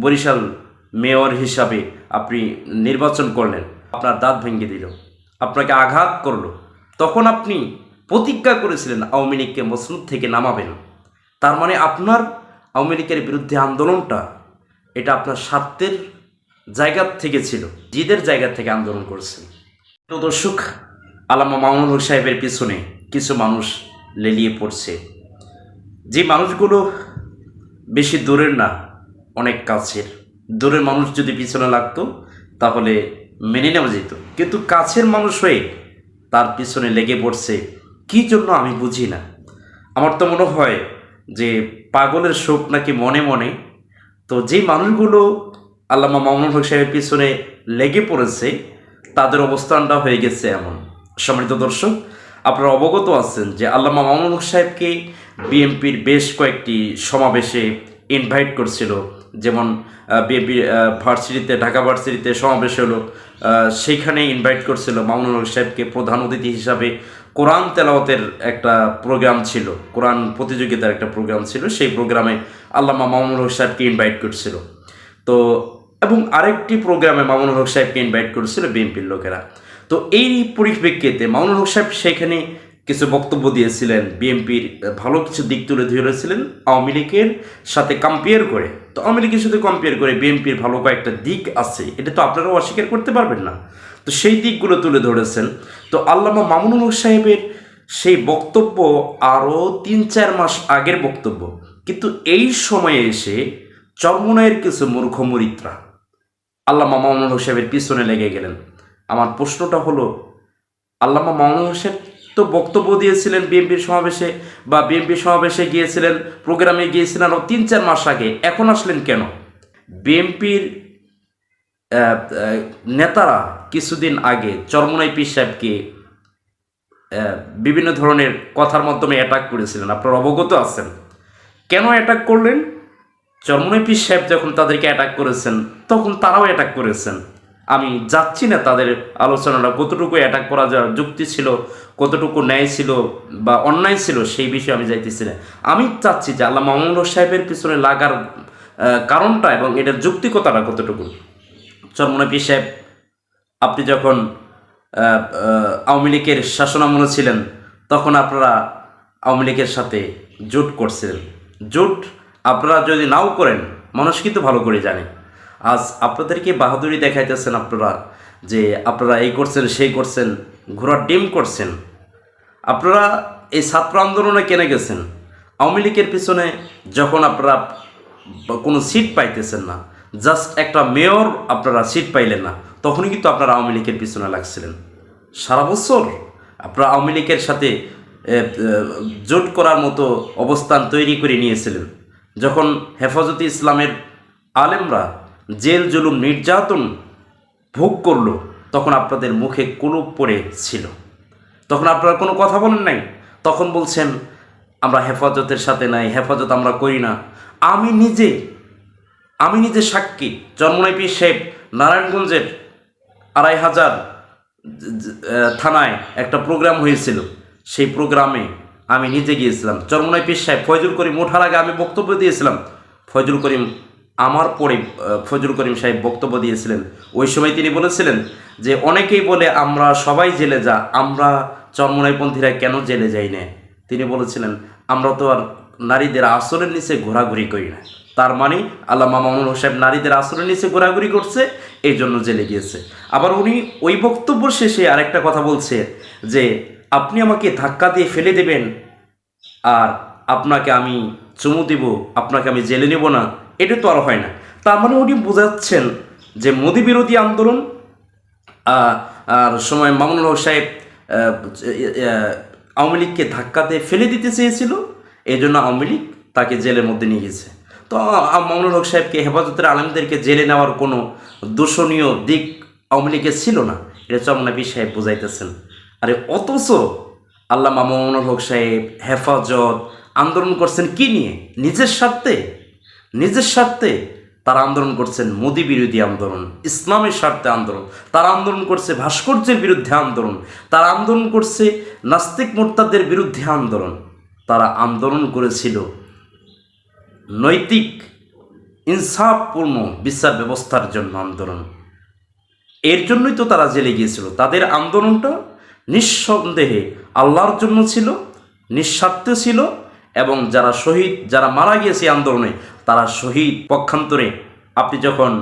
Barishal mayor হিসাবে আপনি নির্বাচন করলেন। আপনার দাঁত ভেঙে দিল। আপনাকে আঘাত করল। তখন আপনি প্রতিজ্ঞা করেছিলেন আওয়ামী লীগকে মসনুদ থেকে নামাবেন। তার মানে আপনার আওয়ামী লীগের বিরুদ্ধে আন্দোলনটা, এটা আপনার স্বার্থের জায়গা থেকে ছিল। জিদের জায়গা থেকে আন্দোলন করছেন। তো দর্শক, আলামা মামুনুল হক সাহেবের পিছনে কিছু মানুষ লেলিয়ে পড়ছে। যে মানুষগুলো বেশি দূরের না অনেক কাছের। দূরের মানুষ যদি পিছনে লাগতো, তাহলে মেনে নেওয়া যেত। কিন্তু কাছের মানুষ হয়ে তার পিছনে লেগে পড়ছে, কী জন্য আমি বুঝি না। আমার তো মনে হয় যে পাগলের শোক নাকি মনে মনে। তো যেই মানুষগুলো আল্লামা মামুনুল হক সাহেবের পিছনে লেগে পড়েছে, তাদের অবস্থানটা হয়ে গেছে এমন। সম্মানিত দর্শক, আপনারা অবগত আছেন যে আল্লামা মামুনুল হক সাহেবকে বিএনপির বেশ কয়েকটি সমাবেশে ইনভাইট করছিল যেমন বিএনপি ভার্সিটিতে, ঢাকা ভার্সিটিতে সমাবেশ হলো সেইখানে ইনভাইট করছিল মামুনুল হক সাহেবকে প্রধান অতিথি হিসাবে। কোরআন তেলাওয়াতের একটা প্রোগ্রাম ছিল, কোরআন প্রতিযোগিতার একটা প্রোগ্রাম ছিল, সেই প্রোগ্রামে আল্লামা মামুনুল হক সাহেবকে ইনভাইট করছিল। তো, এবং আরেকটি প্রোগ্রামে মামুনুল হক সাহেবকে ইনভাইট করেছিল বিএনপির লোকেরা। তো এই পরিপ্রেক্ষিতে মামুনুল হক সাহেব সেখানে কিছু বক্তব্য দিয়েছিলেন বিএনপির ভালো কিছু দিক তুলে ধরেছিলেন আওয়ামী লীগের সাথে কম্পেয়ার করে। তো আওয়ামী লীগের সাথে কম্পেয়ার করে বিএনপির ভালো কয়েকটা দিক আছে, এটা তো আপনারাও অস্বীকার করতে পারবেন না। তো সেই দিকগুলো তুলে ধরেছেন। তো আল্লামা মামুনুল হক সাহেবের সেই বক্তব্য আরও তিন চার মাস আগের বক্তব্য। কিন্তু এই সময়ে এসে চরমনায়ের কিছু মূর্খ মরিত্রা আল্লামা মামুনুল সাহেবের পিছনে লেগে গেলেন। আমার প্রশ্নটা হলো, আল্লামা মামুনুল হোসেন তো বক্তব্য দিয়েছিলেন বিএনপির সমাবেশে বা বিএনপির সমাবেশে গিয়েছিলেন, প্রোগ্রামে গিয়েছিলেন আরও তিন চার মাস আগে। এখন আসলেন কেন? বিএনপির নেতারা কিছুদিন আগে চরমনাই পীর সাহেবকে বিভিন্ন ধরনের কথার মাধ্যমে অ্যাটাক করেছিলেন। আপনারা অবগত আছেন। কেন অ্যাটাক করলেন? চরমনাই পীর সাহেব যখন তাদেরকে অ্যাটাক করেছেন, তখন তারাও অ্যাটাক করেছেন। আমি যাচ্ছি না তাদের আলোচনাটা, কতটুকু অ্যাটাক করা যাওয়ার যুক্তি ছিল, কতটুকু ন্যায় ছিল বা অন্যায় ছিল সেই বিষয়ে আমি যাইতেছি না। আমি চাচ্ছি যে আল্লাহ মামুনুল সাহেবের পিছনে লাগার কারণটা এবং এটার যুক্তিকতাটা কতটুকু। চরমনাই সাহেব, আপনি যখন আওয়ামী লীগের শাসনামলে ছিলেন, তখন আপনারা আওয়ামী লীগের সাথে জোট করছিলেন। জোট আপনারা যদি নাও করেন, মানুষ কিন্তু ভালো করে জানে। আজ আপনাদেরকে বাহাদুরি দেখাইতেছেন আপনারা যে আপনারা এই করছেন, সেই করছেন ঘোড়ার ডিম করছেন। আপনারা এই ছাত্র আন্দোলনে কেনে গেছেন? আওয়ামী লীগের পিছনে যখন আপনারা কোনো সিট পাইতেছেন না জাস্ট একটা মেয়র আপনারা সিট পাইলেন না, তখনই কিন্তু আপনারা আওয়ামী লীগের পিছনে লাগছিলেন। সারা বছর আপনারা আওয়ামী লীগের সাথে জোট করার মতো অবস্থান তৈরি করে নিয়েছিলেন। যখন হেফাজতে ইসলামের আলেমরা জেল, জুলুম, নির্যাতন ভোগ করল, তখন আপনাদের মুখে কুলুপ পড়ে ছিল। তখন আপনারা কোনো কথা বলেন নাই। তখন বলছেন, আমরা হেফাজতের সাথে নাই, হেফাজত আমরা করি না। আমি নিজে আমি নিজে সাক্ষী। জন্মনাই শেখ নারায়ণগঞ্জের আড়াই হাজার থানায় একটা প্রোগ্রাম হয়েছিল। সেই প্রোগ্রামে আমি নিজে গিয়েছিলাম। চরমনাই পীর সাহেব, ফয়জুল করিম, ওঠার আগে আমি বক্তব্য দিয়েছিলাম। ফয়জুল করিম আমার পরে ফজরুল করিম সাহেব বক্তব্য দিয়েছিলেন। ওই সময় তিনি বলেছিলেন যে, অনেকেই বলে, আমরা সবাই জেলে যা, আমরা চরমনাইপন্থীরা কেন জেলে যাই না? তিনি বলেছিলেন, আমরা তো আর নারীদের আসরের নিচে ঘোরাঘুরি করি না। তার মানে আল্লাহ মামুনুল হোসেন নারীদের আসরের নিচে ঘোরাঘুরি করছে, এই জন্য জেলে গিয়েছে। আবার উনি ওই বক্তব্য শেষে আরেকটা কথা বলছে যে, আপনি আমাকে ধাক্কা দিয়ে ফেলে দেবেন, আর আপনাকে আমি চুমু দিব, আপনাকে আমি জেলে নেব না। এটা তো আর হয় না। তার মানে উনি বোঝাচ্ছেন যে মোদী বিরোধী আন্দোলন আর সময় মামুনুল হক সাহেব আওয়ামী লীগকে ধাক্কা দিয়ে ফেলে দিতে চেয়েছিল এই জন্য আওয়ামী লীগ তাকে জেলের মধ্যে নিয়ে গেছে। তো মামুনুল হক সাহেবকে হেফাজতের আলমদেরকে জেলে নেওয়ার কোনো দূষণীয় দিক আওয়ামী লীগের ছিল না, এটা চমনাবি সাহেব বোঝাইতেছেন। আরে অথচ আল্লাহ মামুনুল হক সাহেব হেফাজত আন্দোলন করছেন কি নিয়ে? নিজের স্বার্থে? নিজের স্বার্থে তারা আন্দোলন করছেন মোদী বিরোধী আন্দোলন, ইসলামের স্বার্থে আন্দোলন, তারা আন্দোলন করছে ভাস্কর্যের বিরুদ্ধে আন্দোলন, তারা আন্দোলন করছে নাস্তিক মোর্তাদের বিরুদ্ধে আন্দোলন। তারা আন্দোলন করেছিল নৈতিক, ইনসাফপূর্ণ বিচার ব্যবস্থার জন্য আন্দোলন। এর জন্যই তো তারা জেলে গিয়েছিল। তাদের আন্দোলনটা নিঃসন্দেহে আল্লাহর জন্য ছিল, নিঃস্বার্থ ছিল এবং যারা শহীদ, যারা মারা গিয়েছে আন্দোলনে, তারা শহীদ পক্ষান্তরে আপনি যখন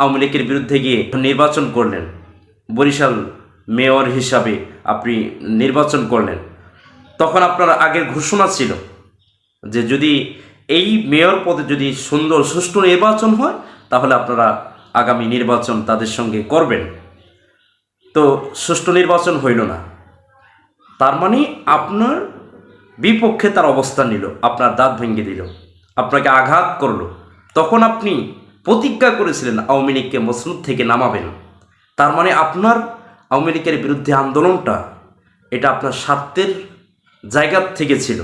আওয়ামী লীগের বিরুদ্ধে গিয়ে নির্বাচন করলেন, বরিশাল মেয়র হিসাবে আপনি নির্বাচন করলেন, তখন আপনার আগের ঘোষণা ছিল যে যদি এই মেয়র পদে যদি সুন্দর, সুষ্ঠু নির্বাচন হয়, তাহলে আপনারা আগামী নির্বাচন তাদের সঙ্গে করবেন। তো সুষ্ঠু নির্বাচন হইল না। তার মানে আপনার বিপক্ষে তার অবস্থান নিল, আপনার দাঁত ভেঙে দিল, আপনাকে আঘাত করল। তখন আপনি প্রতিজ্ঞা করেছিলেন আওয়ামী লীগকে মসনুদ থেকে নামাবেন। তার মানে আপনার আওয়ামী লীগের বিরুদ্ধে আন্দোলনটা, এটা আপনার স্বার্থের জায়গা থেকে ছিল।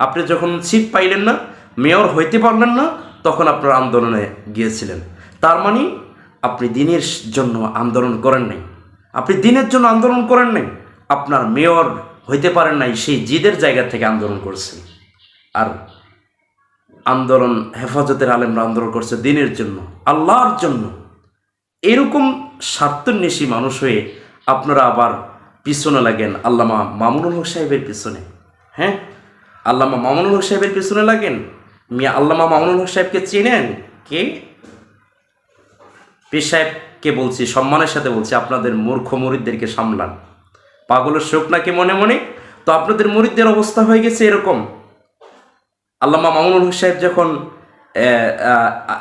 আপনি যখন সিট পাইলেন না, মেয়র হইতে পারলেন না, তখন আপনার আন্দোলনে গিয়েছিলেন। তার মানে আপনি দিনের জন্য আন্দোলন করেন নাই। আপনি দিনের জন্য আন্দোলন করেন নাই। আপনার মেয়র হইতে পারেন নাই, সেই জিদের জায়গা থেকে আন্দোলন করছেন আর আন্দোলন হেফাজতের আলেমরা আন্দোলন করছে দিনের জন্য, আল্লাহর জন্য। এরকম স্বার্থন্বেষী মানুষ হয়ে আপনারা আবার পিছনে লাগেন আল্লামা মামুনুল হক সাহেবের পিছনে। হ্যাঁ? আল্লামা মামুনুল হক সাহেবের পিছনে লাগেন? মিয়া আল্লামা মামুনুল হক সাহেবকে চেনেন? কে? পীর সাহেবকে বলছি, সম্মানের সাথে বলছি, আপনাদের মূর্খ মুরিদদেরকে সামলান। পাগলের শোক নাকি মনে মনে? তো আপনাদের মুরিদদের অবস্থা হয়ে গেছে এরকম। আল্লামা মামুনুল হক সাহেব যখন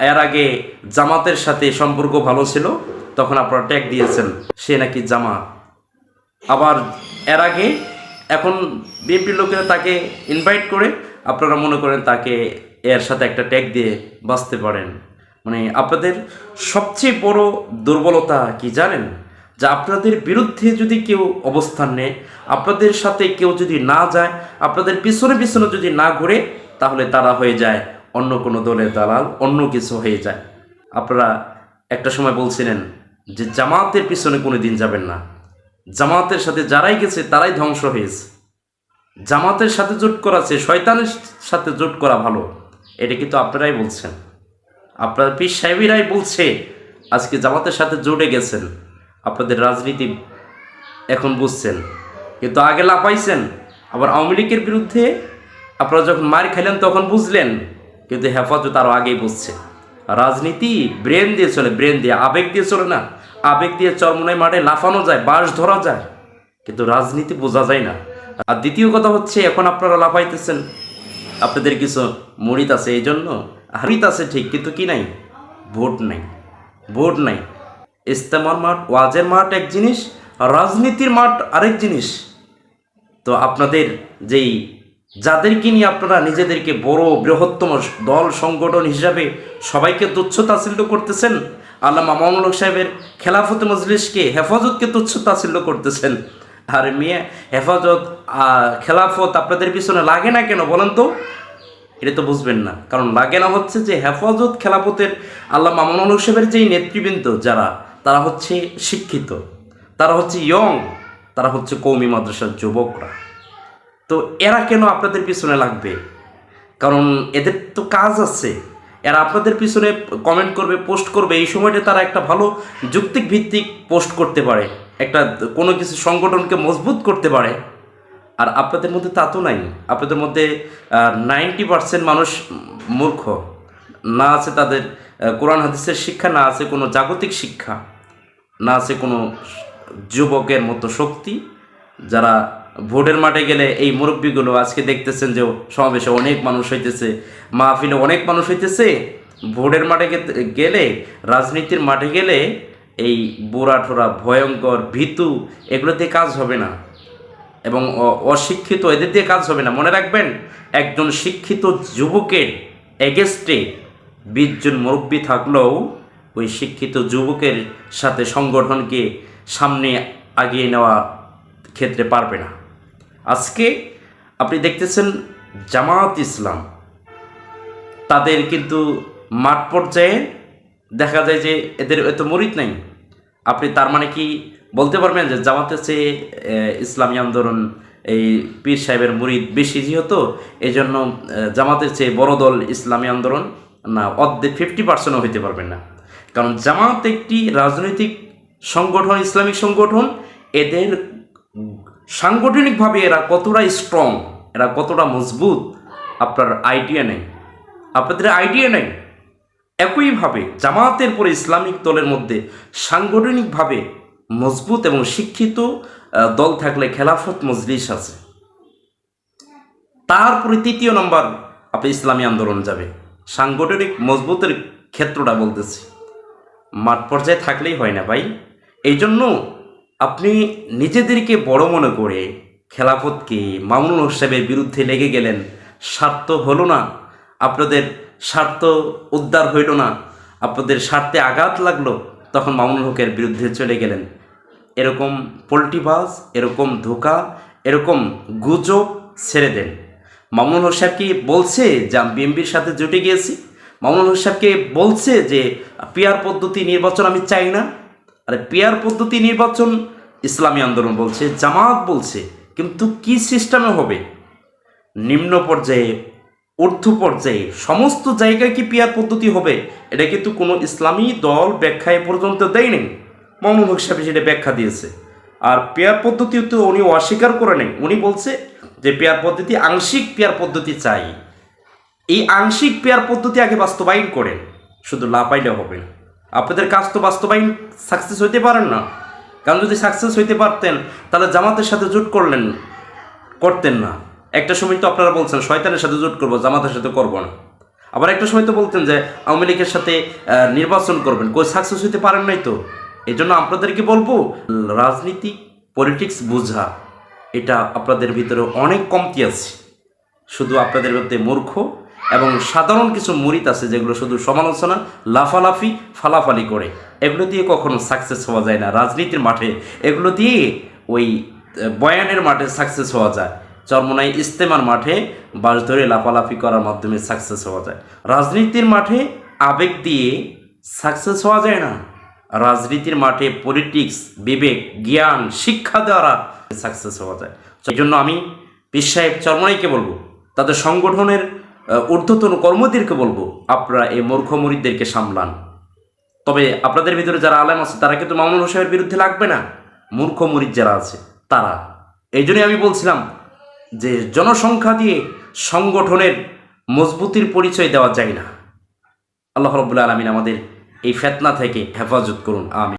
এর আগে জামাতের সাথে সম্পর্ক ভালো ছিল, তখন আপনারা ট্যাগ দিয়েছেন, সে নাকি জামা আবার এর আগে এখন বিএনপির লোকেরা তাকে ইনভাইট করে, আপনারা মনে করেন তাকে এর সাথে একটা ট্যাগ দিয়ে বাঁচতে পারেন। মানে আপনাদের সবচেয়ে বড় দুর্বলতা কি জানেন? যে আপনাদের বিরুদ্ধে যদি কেউ অবস্থান নেয়, আপনাদের সাথে কেউ যদি না যায়, আপনাদের পিছনে পিছনে যদি না ঘুরে, তাহলে তারা হয়ে যায় অন্য কোনো দলের দালাল, অন্য কিছু হয়ে যায়। আপনারা একটা সময় বলছিলেন যে জামাতের পিছনে কোনো দিন যাবেন না। জামাতের সাথে যারাই গেছে, তারাই ধ্বংস হয়েছে। জামাতের সাথে জোট করা আছে, শয়তানের সাথে জোট করা ভালো। এটা কিন্তু আপনারাই বলছেন। আপনার পীর সাহেবেরাই বলছে, আজকে জামাতের সাথে জোটে গেছেন। আপনাদের রাজনীতি এখন বুঝছেন। কিন্তু আগে লাপাইছেন আবার আওয়ামী লীগের বিরুদ্ধে আপনারা যখন মার খেলেন তখন বুঝলেন, কিন্তু হেফাজত আরও আগেই বুঝছে। রাজনীতি ব্রেন দিয়ে চলে, ব্রেন দিয়ে, আবেগ দিয়ে চলে না। আবেগ দিয়ে চরমনায় মাঠে লাফানো যায়, বাঁশ ধরা যায়, কিন্তু রাজনীতি বোঝা যায় না। আর দ্বিতীয় কথা হচ্ছে, এখন আপনারা লাফাইতেছেন। আপনাদের কিছু মরিত আছে এই জন্য হারিত আছে ঠিক, কিন্তু কি নাই? ভোট নাই। ভোট নাই। ইস্তেমার মাঠ, ওয়াজের মাঠ এক জিনিস, রাজনীতির মাঠ আরেক জিনিস। তো আপনাদের যেই, যাদেরকে নিয়ে আপনারা নিজেদেরকে বড় বৃহত্তম দল, সংগঠন হিসাবে সবাইকে তুচ্ছ তাচ্ছিল্য করতেছেন আল্লাহ মামুনুল হক সাহেবের খেলাফত মজলিসকে হেফাজতকে তুচ্ছ তাচ্ছিল্য করতেছেন। আর মেয়ে, হেফাজত খেলাফত আপনাদের পিছনে লাগে না কেন বলেন তো? এটা তো বুঝবেন না। কারণ লাগে না হচ্ছে যে হেফাজত, খেলাফতের আল্লাহ মামুনুল হক সাহেবের যেই নেতৃবৃন্দ যারা তারা হচ্ছে শিক্ষিত, তারা হচ্ছে ইয়ং তারা হচ্ছে কৌমি মাদ্রাসার যুবকরা। তো এরা কেন আপনাদের পিছনে লাগবে? কারণ এদের তো কাজ আছে। এরা আপনাদের পিছনে কমেন্ট করবে পোস্ট করবে। এই সময়টা তারা একটা ভালো যুক্তিক ভিত্তিক পোস্ট করতে পারে। একটা কোনো কিছু সংগঠনকে মজবুত করতে পারে। আর আপনাদের মধ্যে তা তো নাই। আপনাদের মধ্যে নাইনটি পার্সেন্ট মানুষ মূর্খ। না আছে তাদের কোরআন, হাদিসের শিক্ষা, না আছে কোনো জাগতিক শিক্ষা। না আছে কোনো যুবকের মতো শক্তি। যারা ভোটের মাঠে গেলে এই মুরব্বীগুলো আজকে দেখতেছেন যে সমাবেশে অনেক মানুষ হইতেছে, মাহফিলে অনেক মানুষ হইতেছে। ভোটের মাঠে গেলে, রাজনীতির মাঠে গেলে এই বুড়া ঠোরা ভয়ঙ্কর, ভীতু, এগুলো দিয়ে কাজ হবে না। এবং অশিক্ষিত এদের দিয়ে কাজ হবে না। মনে রাখবেন, একজন শিক্ষিত যুবকের এগেস্টে বিশজন মুরব্বী থাকলেও ওই শিক্ষিত যুবকের সাথে সংগঠনকে সামনে আগিয়ে নেওয়া ক্ষেত্রে পারবে না। আজকে আপনি দেখতেছেন জামাত ইসলাম। তাদের কিন্তু মাঠ পর্যায়ে দেখা যায় যে এদের এত মরিত নাই। আপনি তার মানে কি বলতে পারবেন যে জামাতের চেয়ে ইসলামী আন্দোলন এই পীর সাহেবের মুরিদ বেশি যেহেতু এই জন্য জামাতের চেয়ে বড় দল ইসলামী আন্দোলন না, অর্ধেক ফিফটি পার্সেন্টও হইতে পারবেন না। কারণ জামাত একটি রাজনৈতিক সংগঠন, ইসলামিক সংগঠন, এদের সাংগঠনিকভাবে এরা কতটা স্ট্রং এরা কতটা মজবুত, আপনার আইডিয়া নেই। আপনাদের আইডিয়া নেই। একইভাবে জামাতের পরে ইসলামিক দলের মধ্যে সাংগঠনিকভাবে মজবুত এবং শিক্ষিত দল থাকলে খেলাফত মজলিস আছে। তারপরে তৃতীয় নম্বর, আপনি ইসলামী আন্দোলন যাবে। সাংগঠনিক মজবুতের ক্ষেত্রটা বলতেছি। মাঠ পর্যায়ে থাকলেই হয় না ভাই। এই জন্য আপনি নিজেদেরকে বড় মনে করে খেলাফতকে মামুনুল হক সাহেবের বিরুদ্ধে লেগে গেলেন, স্বার্থ হলো না। আপনাদের স্বার্থ উদ্ধার হইল না। আপনাদের স্বার্থে আঘাত লাগল, তখন মামুনুল হকের বিরুদ্ধে চলে গেলেন। এরকম পোল্টিবাজ, এরকম ধোকা, এরকম গুজব ছেড়ে দেন। মামুনুল হক সাহেব কি বলছে যে, আমি বিএমপির সাথে জুটে গিয়েছি মামুনুল হক সাহেবকে বলছে যে, পিয়ার পদ্ধতি নির্বাচন আমি চাই না। আরে, পিয়ার পদ্ধতি নির্বাচন ইসলামী আন্দোলন বলছে, জামাত বলছে, কিন্তু কি সিস্টেমে হবে? নিম্ন পর্যায়ে, ঊর্ধ্ব পর্যায়ে, সমস্ত জায়গায় কি পিয়ার পদ্ধতি হবে? এটা কিন্তু কোনো ইসলামী দল ব্যাখ্যা এ পর্যন্ত দেয়নি। মামুনুল হক সাহেব সেটা ব্যাখ্যা দিয়েছে। আর পেয়ার পদ্ধতি তো উনি অস্বীকার করে নেই। উনি বলছে যে, পেয়ার পদ্ধতি আংশিক পেয়ার পদ্ধতি চাই। এই আংশিক পেয়ার পদ্ধতি আগে বাস্তবায়ন করেন। শুধু লাপাইলে হবে না। আপনাদের কাজ তো বাস্তবায়ন সাকসেস হইতে পারেন না। কারণ যদি সাকসেস হইতে পারতেন, তাহলে জামাতের সাথে জোট করলেন, করতেন না। একটা সময় তো আপনারা বলছেন, শয়তানের সাথে জোট করব, জামাতের সাথে করব না। আবার একটা সময় তো বলতেন যে, আওয়ামী লীগের সাথে নির্বাচন করবেন। কই সাকসেস হইতে পারেন নাই তো? এই জন্য আপনাদেরকে বলব, রাজনীতি পলিটিক্স বোঝা, এটা আপনাদের ভিতরে অনেক কমতি আছে। শুধু আপনাদের মধ্যে মূর্খ এবং সাধারণ কিছু মুরিত আছে যেগুলো শুধু সমালোচনা, লাফালাফি, ফালাফালি করে। এগুলো দিয়ে কখনো সাকসেস হওয়া যায় না। রাজনীতির মাঠে এগুলো দিয়ে ওই বয়ানের মাঠে সাকসেস হওয়া যায়। চরমনাই ইস্তেমার মাঠে বাস ধরে লাফালাফি করার মাধ্যমে সাকসেস হওয়া যায়। রাজনীতির মাঠে আবেগ দিয়ে সাকসেস হওয়া যায় না। রাজনীতির মাঠে পলিটিক্স বিবেক, জ্ঞান, শিক্ষা দ্বারা সাকসেস হওয়া যায়। এই জন্য আমি পীর চরমনাইকে বলব, তাদের সংগঠনের ঊর্ধ্বতন কর্মীদেরকে বলব, আপনারা এই মূর্খ মুরিদদেরকে সামলান। তবে আপনাদের ভিতরে যারা আলেম আছে, তারা কিন্তু মামুনুল হোসেনের বিরুদ্ধে লাগবে না। মূর্খ মুরিদ যারা আছে, তারা। এই জন্যই আমি বলছিলাম যে, জনসংখ্যা দিয়ে সংগঠনের মজবুতির পরিচয় দেওয়া যায় না। আল্লাহ রবুল্লা আলমিন আমাদের এই ফেতনা থেকে হেফাজত করুন আমি